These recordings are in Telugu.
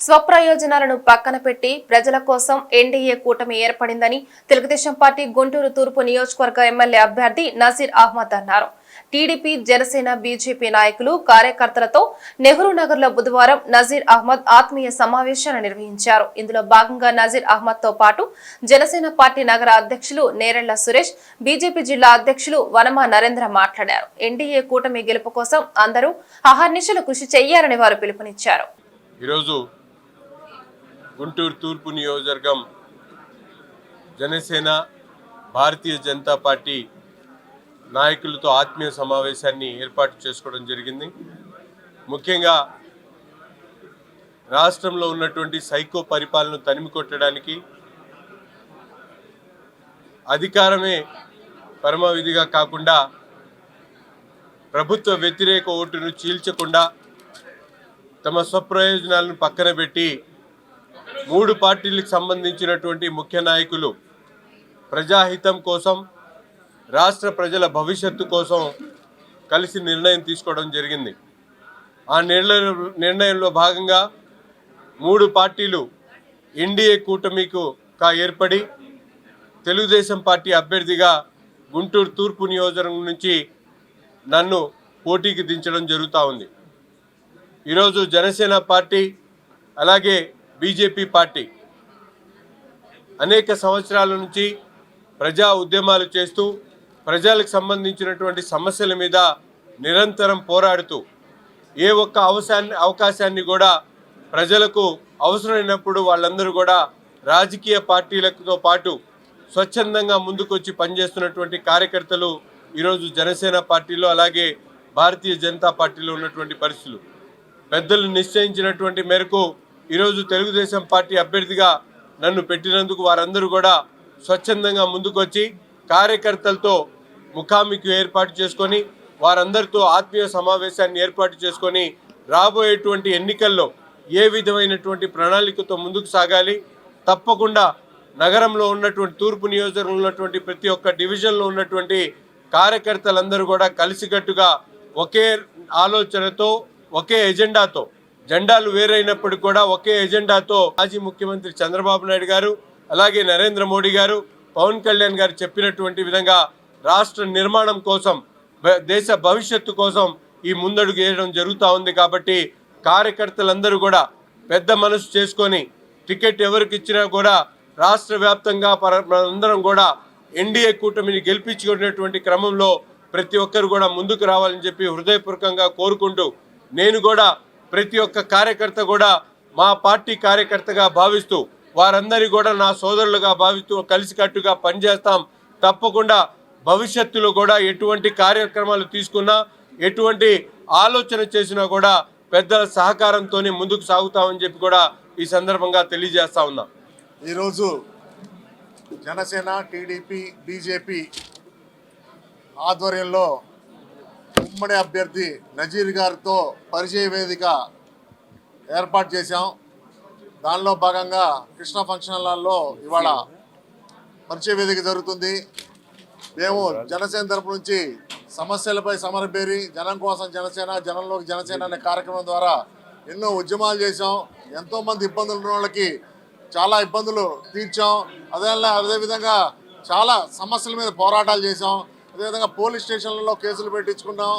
స్వప్రయోజనాలను పక్కన పెట్టి ప్రజల కోసం ఎన్డీఏ కూటమి ఏర్పడిందని తెలుగుదేశం పార్టీ గుంటూరు తూర్పు నియోజకవర్గ ఎమ్మెల్యే అభ్యర్థి నజీర్ అహ్మద్ అన్నారు. టీడీపీ జనసేన బీజేపీ నాయకులు కార్యకర్తలతో నెహ్రూ నగర్లో బుధవారం నజీర్ అహ్మద్ ఆత్మీయ సమావేశాన్ని నిర్వహించారు. ఇందులో భాగంగా నజీర్ అహ్మద్తో పాటు జనసేన పార్టీ నగర అధ్యక్షులు నేరెళ్ళ సురేష్ బీజేపీ జిల్లా అధ్యక్షులు వనమ నరేంద్ర మాట్లాడారు. ఎన్డీఏ కూటమి గెలుపు కోసం అందరూ అహర్నిశలు కృషి చేయాలని వారు పిలుపునిచ్చారు. ఈరోజు గుంటూరు తూర్పు నియోజకవర్గం జనసేన భారతీయ జనతా పార్టీ నాయకులతో ఆత్మీయ సమావేశాన్ని ఏర్పాటు చేసుకోవడం జరిగింది. ముఖ్యంగా రాష్ట్రంలో ఉన్నటువంటి సైకో పరిపాలన తనిమి కొట్టడానికి అధికారమే పరమవిధిగా కాకుండా ప్రభుత్వ వ్యతిరేక ఓటును చీల్చకుండా తమ స్వప్రయోజనాలను పక్కన పెట్టి మూడు పార్టీలకు సంబంధించినటువంటి ముఖ్య నాయకులు ప్రజాహితం కోసం రాష్ట్ర ప్రజల భవిష్యత్తు కోసం కలిసి నిర్ణయం తీసుకోవడం జరిగింది. ఆ నిర్ణయం నిర్ణయంలో భాగంగా మూడు పార్టీలు ఎన్డీఏ కూటమికు కా ఏర్పడి తెలుగుదేశం పార్టీ అభ్యర్థిగా గుంటూరు తూర్పు నియోజకవర్గం నుంచి నన్ను పోటీకి దించడం జరుగుతూ ఉంది. ఈరోజు జనసేన పార్టీ అలాగే బీజేపీ పార్టీ అనేక సంవత్సరాల నుంచి ప్రజా ఉద్యమాలు చేస్తూ ప్రజలకు సంబంధించినటువంటి సమస్యల మీద నిరంతరం పోరాడుతూ ఏ ఒక్క అవసాన్ని అవకాశాన్ని కూడా ప్రజలకు అవసరమైనప్పుడు వాళ్ళందరూ కూడా రాజకీయ పార్టీలతో పాటు స్వచ్ఛందంగా ముందుకొచ్చి పనిచేస్తున్నటువంటి కార్యకర్తలు ఈరోజు జనసేన పార్టీలో అలాగే భారతీయ జనతా పార్టీలో ఉన్నటువంటి పరిస్థితులు. పెద్దలు నిశ్చయించినటువంటి మేరకు ఈరోజు తెలుగుదేశం పార్టీ అభ్యర్థిగా నన్ను పెట్టినందుకు వారందరూ కూడా స్వచ్ఛందంగా ముందుకొచ్చి కార్యకర్తలతో ముఖాముఖి ఏర్పాటు చేసుకొని వారందరితో ఆత్మీయ సమావేశాన్ని ఏర్పాటు చేసుకొని రాబోయేటువంటి ఎన్నికల్లో ఏ విధమైనటువంటి ప్రణాళికతో ముందుకు సాగాలి తప్పకుండా నగరంలో ఉన్నటువంటి తూర్పు నియోజకవర్గంలో ఉన్నటువంటి ప్రతి ఒక్క డివిజన్లో ఉన్నటువంటి కార్యకర్తలందరూ కూడా కలిసికట్టుగా ఒకే ఆలోచనతో ఒకే ఎజెండాతో జెండాలు వేరైనప్పటికీ కూడా ఒకే ఎజెండాతో మాజీ ముఖ్యమంత్రి చంద్రబాబు నాయుడు గారు అలాగే నరేంద్ర మోడీ గారు పవన్ కళ్యాణ్ గారు చెప్పినటువంటి విధంగా రాష్ట్ర నిర్మాణం కోసం దేశ భవిష్యత్తు కోసం ఈ ముందడుగు వేయడం జరుగుతూ ఉంది కాబట్టి కార్యకర్తలందరూ కూడా పెద్ద మనసు చేసుకొని టికెట్ ఎవరికి ఇచ్చినా కూడా రాష్ట్ర వ్యాప్తంగా పర- కూడా ఎన్డీఏ కూటమిని గెలిపించుకునేటువంటి క్రమంలో ప్రతి ఒక్కరు కూడా ముందుకు రావాలని చెప్పి హృదయపూర్వకంగా కోరుకుంటూ నేను కూడా ప్రతి ఒక్క కార్యకర్త కూడా మా పార్టీ కార్యకర్తగా భావిస్తూ వారందరి కూడా నా సోదరులుగా భావిస్తూ కలిసికట్టుగా పనిచేస్తాం. తప్పకుండా భవిష్యత్తులో కూడా ఎటువంటి కార్యక్రమాలు తీసుకున్నా ఎటువంటి ఆలోచన చేసినా కూడా పెద్దల సహకారంతో ముందుకు సాగుతామని చెప్పి కూడా ఈ సందర్భంగా తెలియజేస్తా ఉన్నా. ఈరోజు జనసేన టీడీపీ బీజేపీ ఆధ్వర్యంలో ఉమ్మడి అభ్యర్థి నజీర్ గారితో పరిచయ వేదిక ఏర్పాటు చేశాం. దానిలో భాగంగా కృష్ణ ఫంక్షన్ హాల్లో ఇవాళ పరిచయ వేదిక జరుగుతుంది. మేము జనసేన తరపు నుంచి సమస్యలపై సమరపేరి జనం కోసం జనసేన జనంలోకి జనసేన అనే కార్యక్రమం ద్వారా ఎన్నో ఉద్యమాలు చేశాం. ఎంతోమంది ఇబ్బందులు ఉన్న వాళ్ళకి చాలా ఇబ్బందులు తీర్చాం. అదే అదేవిధంగా చాలా సమస్యల మీద పోరాటాలు చేశాం. అదేవిధంగా పోలీస్ స్టేషన్లలో కేసులు పెట్టించుకున్నాం.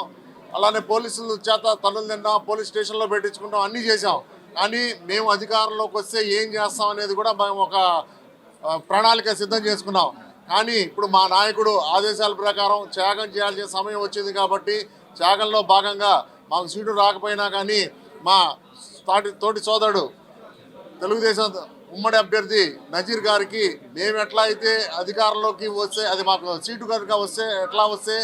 అలానే పోలీసుల చేత తనులు తిన్నాం పోలీస్ స్టేషన్లో పెట్టించుకుంటాం అన్నీ చేశాం. కానీ మేము అధికారంలోకి వస్తే ఏం చేస్తాం అనేది కూడా మేము ఒక ప్రణాళిక సిద్ధం చేసుకున్నాం. కానీ ఇప్పుడు మా నాయకుడు ఆదేశాల ప్రకారం త్యాగం చేయాల్సిన సమయం వచ్చింది కాబట్టి త్యాగంలో భాగంగా మాకు సీటు రాకపోయినా కానీ మా తోటి తోటి సోదరుడు తెలుగుదేశం ఉమ్మడి అభ్యర్థి నజీర్ గారికి మేము ఎట్లా అయితే అధికారంలోకి వస్తే అది మాకు సీటు కనుక వస్తే ఎట్లా వస్తే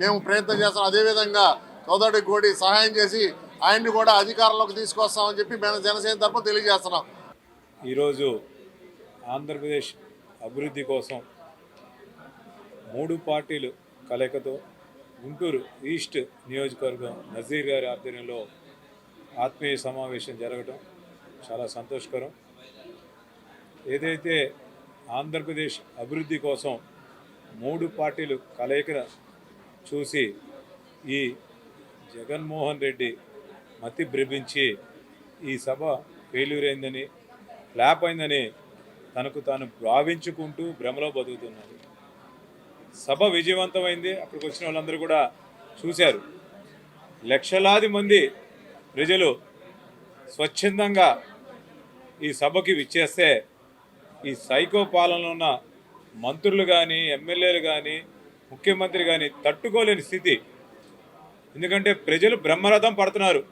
మేము ప్రయత్నం చేస్తాం. అదేవిధంగా సోదరుడికి కోడి సహాయం చేసి ఆయన్ని కూడా అధికారంలోకి తీసుకొస్తామని చెప్పి మేము జనసేన తరఫున తెలియజేస్తున్నాం. ఈరోజు ఆంధ్రప్రదేశ్ అభివృద్ధి కోసం మూడు పార్టీలు కలయికతో గుంటూరు ఈస్ట్ నియోజకవర్గం నజీర్ గారి ఆధ్వర్యంలో ఆత్మీయ సమావేశం జరగటం చాలా సంతోషకరం. ఏదైతే ఆంధ్రప్రదేశ్ అభివృద్ధి కోసం మూడు పార్టీలు కలయిక చూసి ఈ జగన్మోహన్ రెడ్డి మతి భ్రమించి ఈ సభ ఫెయిల్యూర్ అయిందని ఫ్లాప్ అయిందని తనకు తాను భావించుకుంటూ భ్రమలో బతుకుతున్నాడు సభ విజయవంతమైంది. అక్కడికి వచ్చిన వాళ్ళందరూ కూడా చూశారు. లక్షలాది మంది ప్రజలు స్వచ్ఛందంగా ఈ సభకి విచ్చేస్తే ఈ సైకో పాలనలో ఉన్న మంత్రులు కానీ ఎమ్మెల్యేలు కానీ ముఖ్యమంత్రి కానీ తట్టుకోలేని స్థితి. ఎందుకంటే ప్రజలు బ్రహ్మరథం పడుతున్నారు.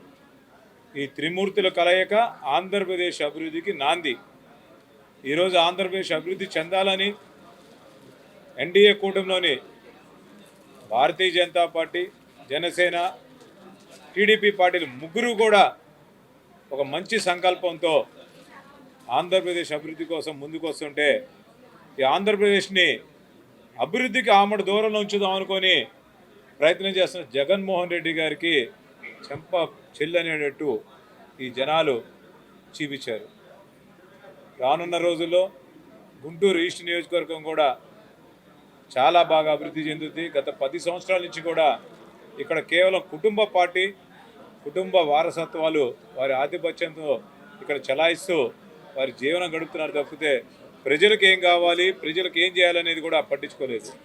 ఈ త్రిమూర్తుల కలయిక ఆంధ్రప్రదేశ్ అభివృద్ధికి నాంది. ఈరోజు ఆంధ్రప్రదేశ్ అభివృద్ధి చెందాలని ఎన్డీఏ కూటమిలోని భారతీయ జనతా పార్టీ జనసేన టీడీపీ పార్టీలు ముగ్గురు కూడా ఒక మంచి సంకల్పంతో ఆంధ్రప్రదేశ్ అభివృద్ధి కోసం ముందుకు వస్తుంటే ఈ ఆంధ్రప్రదేశ్ని అభివృద్ధికి ఆమడ దూరంలో ఉంచుదాం అనుకొని ప్రయత్నం చేస్తున్న జగన్మోహన్ రెడ్డి గారికి చెంప చెల్లనేటట్టు ఈ జనాలు చూపించారు. రానున్న రోజుల్లో గుంటూరు ఈస్ట్ నియోజకవర్గం కూడా చాలా బాగా అభివృద్ధి చెందుతుంది గత పది సంవత్సరాల నుంచి కూడా ఇక్కడ కేవలం కుటుంబ పార్టీ కుటుంబ వారసత్వాలు వారి ఆధిపత్యంతో ఇక్కడ చలాయిస్తూ వారి జీవనం గడుపుతున్నారు తప్పితే ప్రజలకు ఏం కావాలి? ప్రజలకు ఏం చేయాలనేది కూడా పట్టించుకోలేదు.